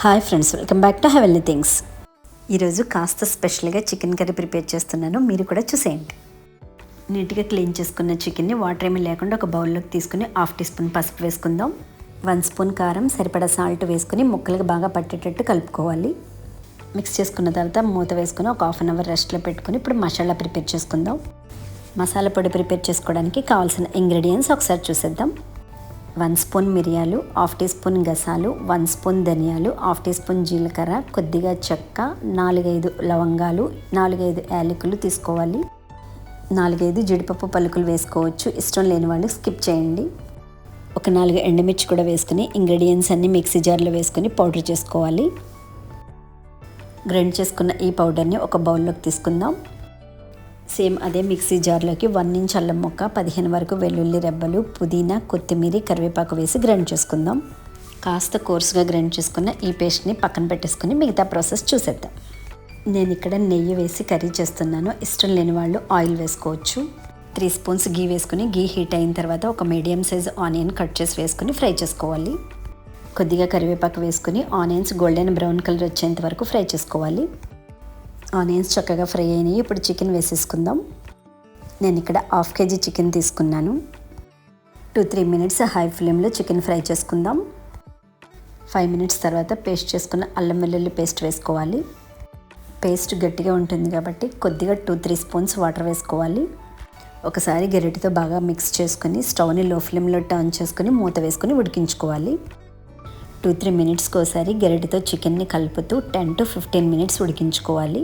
Hi friends welcome back to హెవెల్ని things ఈరోజు కాస్త స్పెషల్గా చికెన్ కర్రీ ప్రిపేర్ చేస్తున్నాను. మీరు కూడా చూసేయండి. నీట్గా క్లీన్ చేసుకున్న చికెన్ని వాటర్ ఏమీ లేకుండా ఒక బౌల్లోకి తీసుకుని హాఫ్ టీ స్పూన్ పసుపు వేసుకుందాం. వన్ స్పూన్ కారం సరిపడా సాల్ట్ వేసుకుని ముక్కలకు బాగా పట్టేటట్టు కలుపుకోవాలి. మిక్స్ చేసుకున్న తర్వాత మూత వేసుకుని ఒక హాఫ్ అన్ అవర్ రెస్ట్లో పెట్టుకుని ఇప్పుడు మసాలా ప్రిపేర్ చేసుకుందాం. మసాలా పొడి ప్రిపేర్ చేసుకోవడానికి కావాల్సిన ఇంగ్రీడియంట్స్ ఒకసారి చూసేద్దాం. వన్ స్పూన్ మిరియాలు హాఫ్ టీ స్పూన్ గసాలు వన్ స్పూన్ ధనియాలు హాఫ్ టీ స్పూన్ జీలకర్ర కొద్దిగా చెక్క నాలుగైదు లవంగాలు నాలుగైదు యాలకులు తీసుకోవాలి. నాలుగైదు జీడిపప్పు పలుకులు వేసుకోవచ్చు. ఇష్టం లేని వాళ్ళు స్కిప్ చేయండి. ఒక నాలుగు ఎండుమిర్చి కూడా వేసుకుని ఇంగ్రీడియంట్స్ అన్నీ మిక్సీ జార్లో వేసుకుని పౌడర్ చేసుకోవాలి. గ్రైండ్ చేసుకున్న ఈ పౌడర్ని ఒక బౌల్లోకి తీసుకుందాం. సేమ్ అదే మిక్సీ జార్లోకి వన్ ఇంచ్ అల్లం ముక్క పదిహేను వరకు వెల్లుల్లి రెబ్బలు పుదీనా కొత్తిమీర కరివేపాకు వేసి గ్రైండ్ చేసుకుందాం. కాస్త కోర్సుగా గ్రైండ్ చేసుకున్న ఈ పేస్ట్ని పక్కన పెట్టేసుకుని మిగతా ప్రాసెస్ చూసేద్దాం. నేను ఇక్కడ నెయ్యి వేసి కర్రీ చేస్తున్నాను. ఇష్టం లేని వాళ్ళు ఆయిల్ వేసుకోవచ్చు. త్రీ స్పూన్స్ గీ వేసుకుని గీ హీట్ అయిన తర్వాత ఒక మీడియం సైజ్ ఆనియన్ కట్ చేసి వేసుకుని ఫ్రై చేసుకోవాలి. కొద్దిగా కరివేపాకు వేసుకుని ఆనియన్స్ గోల్డెన్ బ్రౌన్ కలర్ వచ్చేంత వరకు ఫ్రై చేసుకోవాలి. ఆనియన్స్ చక్కగా ఫ్రై అయినాయి. ఇప్పుడు చికెన్ వేసేసుకుందాం. నేను ఇక్కడ హాఫ్ కేజీ చికెన్ తీసుకున్నాను. టూ త్రీ మినిట్స్ హై ఫ్లేమ్లో చికెన్ ఫ్రై చేసుకుందాం. ఫైవ్ మినిట్స్ తర్వాత పేస్ట్ చేసుకున్న అల్లం వెల్లుల్లి పేస్ట్ వేసుకోవాలి. పేస్ట్ గట్టిగా ఉంటుంది కాబట్టి కొద్దిగా టూ త్రీ స్పూన్స్ వాటర్ వేసుకోవాలి. ఒకసారి గరిటెతో బాగా మిక్స్ చేసుకొని స్టవ్ని లో ఫ్లేమ్లో టర్న్ చేసుకుని మూత వేసుకొని ఉడికించుకోవాలి. టూ త్రీ మినిట్స్కి ఒకసారి గరిటెతో చికెన్ని కలుపుతూ టెన్ టు ఫిఫ్టీన్ మినిట్స్ ఉడికించుకోవాలి.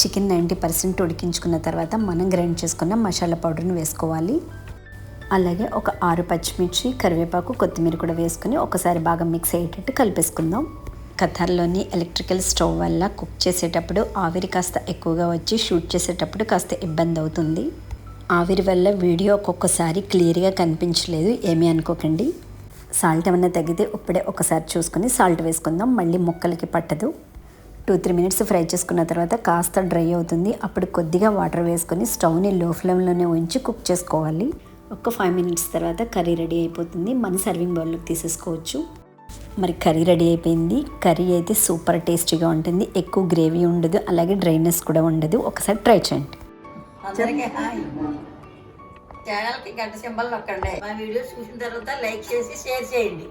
చికెన్ నైంటీ పర్సెంట్ ఉడికించుకున్న తర్వాత మనం గ్రైండ్ చేసుకున్న మసాలా పౌడర్ని వేసుకోవాలి. అలాగే ఒక ఆరు పచ్చిమిర్చి కరివేపాకు కొత్తిమీర కూడా వేసుకుని ఒకసారి బాగా మిక్స్ అయ్యేటట్టు కలిపేసుకుందాం. కథర్లోని ఎలక్ట్రికల్ స్టవ్ వల్ల కుక్ చేసేటప్పుడు ఆవిరి కాస్త ఎక్కువగా వచ్చి షూట్ చేసేటప్పుడు కాస్త ఇబ్బంది అవుతుంది. ఆవిరి వల్ల వీడియో ఒక్కొక్కసారి క్లియర్గా కనిపించలేదు ఏమీ అనుకోకండి. సాల్ట్ ఏమైనా తగ్గితే ఇప్పుడే ఒకసారి చూసుకొని సాల్ట్ వేసుకుందాం. మళ్ళీ ముక్కలకి పట్టదు. టూ త్రీ మినిట్స్ ఫ్రై చేసుకున్న తర్వాత కాస్త డ్రై అవుతుంది. అప్పుడు కొద్దిగా వాటర్ వేసుకొని స్టవ్ని లో ఫ్లేమ్లోనే ఉంచి కుక్ చేసుకోవాలి. ఒక ఫైవ్ మినిట్స్ తర్వాత కర్రీ రెడీ అయిపోతుంది. మన సర్వింగ్ బౌల్లోకి తీసేసుకోవచ్చు. మరి కర్రీ రెడీ అయిపోయింది. కర్రీ అయితే సూపర్ టేస్టీగా ఉంటుంది. ఎక్కువ గ్రేవీ ఉండదు. అలాగే డ్రైనెస్ కూడా ఉండదు. ఒకసారి ట్రై చేయండి. ఛానల్కి గంట సింబల్ నొక్కండి. మా వీడియో చూసిన తర్వాత లైక్ చేసి షేర్ చేయండి.